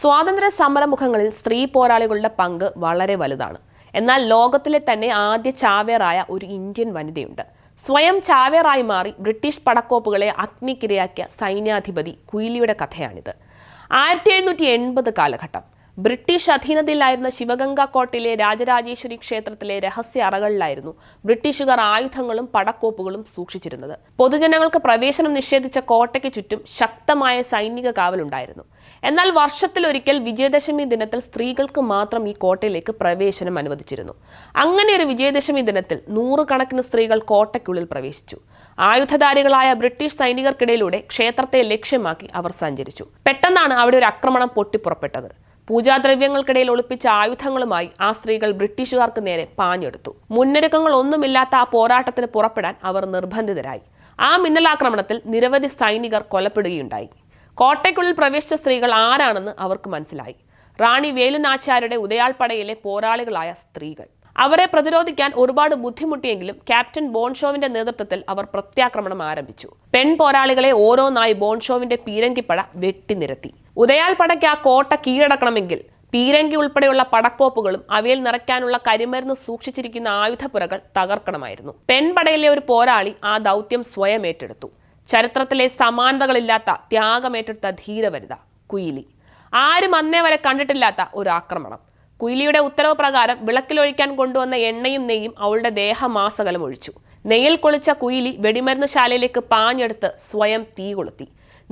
സ്വാതന്ത്ര്യ സമരമുഖങ്ങളിൽ സ്ത്രീ പോരാളികളുടെ പങ്ക് വളരെ വലുതാണ്. എന്നാൽ ലോകത്തിലെ തന്നെ ആദ്യ ചാവേറായ ഒരു ഇന്ത്യൻ വനിതയുണ്ട്. സ്വയം ചാവേറായി മാറി ബ്രിട്ടീഷ് പടക്കോപ്പുകളെ അഗ്നിക്കിരയാക്കിയ സൈന്യാധിപതി കുയിലിയുടെ കഥയാണിത്. ആയിരത്തി എഴുന്നൂറ്റി എൺപത് കാലഘട്ടം. ബ്രിട്ടീഷ് അധീനതയിലായിരുന്ന ശിവഗംഗ കോട്ടിലെ രാജരാജേശ്വരി ക്ഷേത്രത്തിലെ രഹസ്യ അറകളിലായിരുന്നു ബ്രിട്ടീഷുകാർ ആയുധങ്ങളും പടക്കോപ്പുകളും സൂക്ഷിച്ചിരുന്നത്. പൊതുജനങ്ങൾക്ക് പ്രവേശനം നിഷേധിച്ച കോട്ടയ്ക്ക് ചുറ്റും ശക്തമായ സൈനിക കാവലുണ്ടായിരുന്നു. എന്നാൽ വർഷത്തിലൊരിക്കൽ വിജയദശമി ദിനത്തിൽ സ്ത്രീകൾക്ക് മാത്രം ഈ കോട്ടയിലേക്ക് പ്രവേശനം അനുവദിച്ചിരുന്നു. അങ്ങനെ ഒരു വിജയദശമി ദിനത്തിൽ നൂറുകണക്കിന് സ്ത്രീകൾ കോട്ടയ്ക്കുള്ളിൽ പ്രവേശിച്ചു. ആയുധധാരികളായ ബ്രിട്ടീഷ് സൈനികർക്കിടയിലൂടെ ക്ഷേത്രത്തെ ലക്ഷ്യമാക്കി അവർ സഞ്ചരിച്ചു. പെട്ടെന്നാണ് അവിടെ ഒരു ആക്രമണം പൊട്ടിപ്പുറപ്പെട്ടത്. പൂജാദ്രവ്യങ്ങൾക്കിടയിൽ ഒളിപ്പിച്ച ആയുധങ്ങളുമായി ആ സ്ത്രീകൾ ബ്രിട്ടീഷുകാർക്ക് നേരെ പാഞ്ഞെടുത്തു. മുന്നൊരുക്കങ്ങൾ ഒന്നുമില്ലാത്ത ആ പോരാട്ടത്തിന് പുറപ്പെടാൻ അവർ നിർബന്ധിതരായി. ആ മിന്നലാക്രമണത്തിൽ നിരവധി സൈനികർ കൊലപ്പെടുകയുണ്ടായി. കോട്ടയ്ക്കുള്ളിൽ പ്രവേശിച്ച സ്ത്രീകൾ ആരാണെന്ന് അവർക്ക് മനസ്സിലായി. റാണി വേലുനാച്ചാരുടെ ഉദയാൾപ്പടയിലെ പോരാളികളായ സ്ത്രീകൾ. അവരെ പ്രതിരോധിക്കാൻ ഒരുപാട് ബുദ്ധിമുട്ടിയെങ്കിലും ക്യാപ്റ്റൻ ബോൺഷോവിന്റെ നേതൃത്വത്തിൽ അവർ പ്രത്യാക്രമണം ആരംഭിച്ചു. പെൺ പോരാളികളെ ഓരോന്നായി ബോൺഷോവിന്റെ പീരങ്കിപ്പട വെട്ടിനിരത്തി. ഉദയാൽപ്പടയ്ക്ക് ആ കോട്ട കീഴടക്കണമെങ്കിൽ പീരങ്കി ഉൾപ്പെടെയുള്ള പടക്കോപ്പുകളും അവയിൽ നിറയ്ക്കാനുള്ള കരിമരുന്ന് സൂക്ഷിച്ചിരിക്കുന്ന ആയുധപ്പുരകൾ തകർക്കണമായിരുന്നു. പെൺപടയിലെ ഒരു പോരാളി ആ ദൗത്യം സ്വയം ഏറ്റെടുത്തു. ചരിത്രത്തിലെ സമാനതകളില്ലാത്ത ത്യാഗമേറ്റെടുത്ത ധീരവരിത കുയിലി. ആരും അന്നേ വരെ കണ്ടിട്ടില്ലാത്ത ഒരു ആക്രമണം. കുയിലിയുടെ ഉത്തരവ് പ്രകാരം വിളക്കിലൊഴിക്കാൻ കൊണ്ടുവന്ന എണ്ണയും നെയ്യും അവളുടെ ദേഹമാസകലം ഒഴിച്ചു. നെയ്യിൽ കൊളിച്ച കുയിലി വെടിമരുന്ന് ശാലയിലേക്ക് പാഞ്ഞെടുത്ത് സ്വയം തീ കൊളുത്തി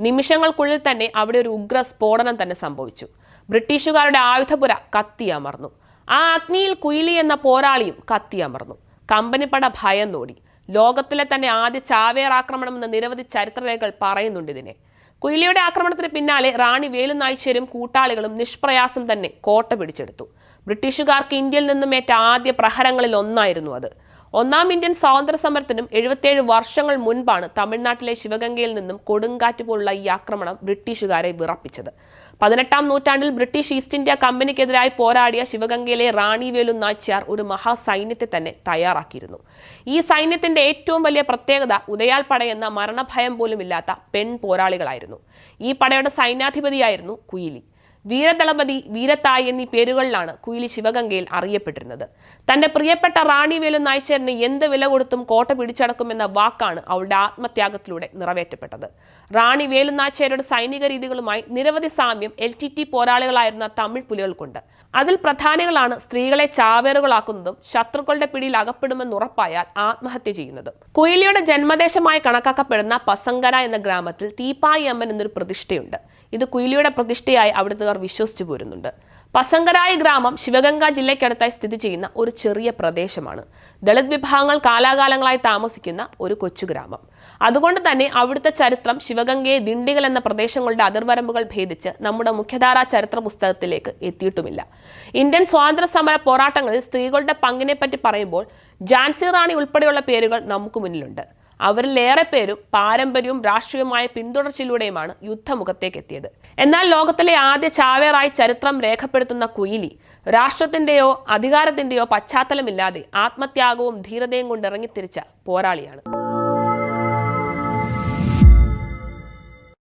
നിമിഷങ്ങൾക്കുള്ളിൽ തന്നെ അവിടെ ഒരു ഉഗ്ര സ്ഫോടനം തന്നെ സംഭവിച്ചു. ബ്രിട്ടീഷുകാരുടെ ആയുധപുര കത്തിയമർന്നു ആ അഗ്നിയിൽ കുയിലി എന്ന പോരാളിയും കത്തിയമർന്നു കമ്പനിപ്പട തോടി. ലോകത്തിലെ തന്നെ ആദ്യ ചാവേർ ആക്രമണം എന്ന നിരവധി ചരിത്രരേഖകൾ പറയുന്നുണ്ട് ഇതിനെ. കുയിലിയുടെ ആക്രമണത്തിന് പിന്നാലെ റാണി വേലുനായ്ശ്ശേരും കൂട്ടാളികളും നിഷ്പ്രയാസം തന്നെ കോട്ട പിടിച്ചെടുത്തു ബ്രിട്ടീഷുകാർക്ക് ഇന്ത്യയിൽ നിന്നും ഏറ്റ ആദ്യ പ്രഹരങ്ങളിൽ ഒന്നായിരുന്നു അത്. ഒന്നാം ഇന്ത്യൻ സ്വാതന്ത്ര്യ സമരത്തിനും എഴുപത്തിയേഴ് വർഷങ്ങൾ മുൻപാണ് തമിഴ്നാട്ടിലെ ശിവഗംഗയിൽ നിന്നും കൊടുങ്കാറ്റ് പോലുള്ള ഈ ആക്രമണം ബ്രിട്ടീഷുകാരെ വിറപ്പിച്ചത്. പതിനെട്ടാം നൂറ്റാണ്ടിൽ ബ്രിട്ടീഷ് ഈസ്റ്റ് ഇന്ത്യ കമ്പനിക്കെതിരായി പോരാടിയ ശിവഗംഗയിലെ റാണി വേലു നാച്ചിയാർ ഒരു മഹാസൈന്യത്തെ തന്നെ തയ്യാറാക്കിയിരുന്നു. ഈ സൈന്യത്തിന്റെ ഏറ്റവും വലിയ പ്രത്യേകത ഉദയാൽ പട എന്ന മരണഭയം പോലുമില്ലാത്ത പെൺ പോരാളികളായിരുന്നു ഈ പടയുടെ സൈന്യാധിപതിയായിരുന്നു കുയിലി. വീരദളപതി വീരത്തായ് എന്നീ പേരുകളിലാണ് കുയിലി ശിവഗംഗയിൽ അറിയപ്പെട്ടിരുന്നത്. തന്റെ പ്രിയപ്പെട്ട റാണി വേലു നായ്ച്ചേരന് എന്ത് വില കൊടുത്തും കോട്ട പിടിച്ചടക്കുമെന്ന വാക്കാണ് അവളുടെ ആത്മത്യാഗത്തിലൂടെ നിറവേറ്റപ്പെട്ടത്. റാണി വേലു നായശ്ശേരിയുടെ സൈനിക രീതികളുമായി നിരവധി സാമ്യം എൽ ടി ടി പോരാളികളായിരുന്ന തമിഴ് പുലികൾക്കുണ്ട്. അതിൽ പ്രധാനികളാണ് സ്ത്രീകളെ ചാവേറുകളാക്കുന്നതും ശത്രുക്കളുടെ പിടിയിൽ അകപ്പെടുമെന്ന് ഉറപ്പായാൽ ആത്മഹത്യ ചെയ്യുന്നതും. കുയിലിയുടെ ജന്മദേശമായി കണക്കാക്കപ്പെടുന്ന പസങ്കര എന്ന ഗ്രാമത്തിൽ തീപ്പായി അമ്മൻ എന്നൊരു പ്രതിഷ്ഠയുണ്ട്. ഇത് കുയിലിയുടെ പ്രതിഷ്ഠയായി അവിടുത്തുകാർ വിശ്വസിച്ചു പോരുന്നുണ്ട്. പസങ്കരായ ഗ്രാമം ശിവഗംഗ ജില്ലയ്ക്കടുത്തായി സ്ഥിതി ചെയ്യുന്ന ഒരു ചെറിയ പ്രദേശമാണ്. ദളിത് വിഭാഗങ്ങൾ കാലാകാലങ്ങളായി താമസിക്കുന്ന ഒരു കൊച്ചു ഗ്രാമം. അതുകൊണ്ട് തന്നെ അവിടുത്തെ ചരിത്രം ശിവഗംഗയെ ദിണ്ടികൾ എന്ന പ്രദേശങ്ങളുടെ അതിർവരമ്പുകൾ ഭേദിച്ച് നമ്മുടെ മുഖ്യധാരാ ചരിത്ര പുസ്തകത്തിലേക്ക് എത്തിയിട്ടുമില്ല. ഇന്ത്യൻ സ്വാതന്ത്ര്യ സമര പോരാട്ടങ്ങളിൽ സ്ത്രീകളുടെ പങ്കിനെപ്പറ്റി പറയുമ്പോൾ ജാൻസി റാണി ഉൾപ്പെടെയുള്ള പേരുകൾ നമുക്ക് മുന്നിലുണ്ട്. അവരിൽ ഏറെ പേരും പാരമ്പര്യവും രാഷ്ട്രീയമായ പിന്തുടർച്ചയിലൂടെയുമാണ് യുദ്ധമുഖത്തേക്ക് എത്തിയത് എന്നാൽ ലോകത്തിലെ ആദ്യ ചാവേറായി ചരിത്രം രേഖപ്പെടുത്തുന്ന കുയിലി രാഷ്ട്രത്തിന്റെയോ അധികാരത്തിന്റെയോ പശ്ചാത്തലമില്ലാതെ ആത്മത്യാഗവും ധീരതയും കൊണ്ട് ഇറങ്ങിത്തിരിച്ച പോരാളിയാണ്.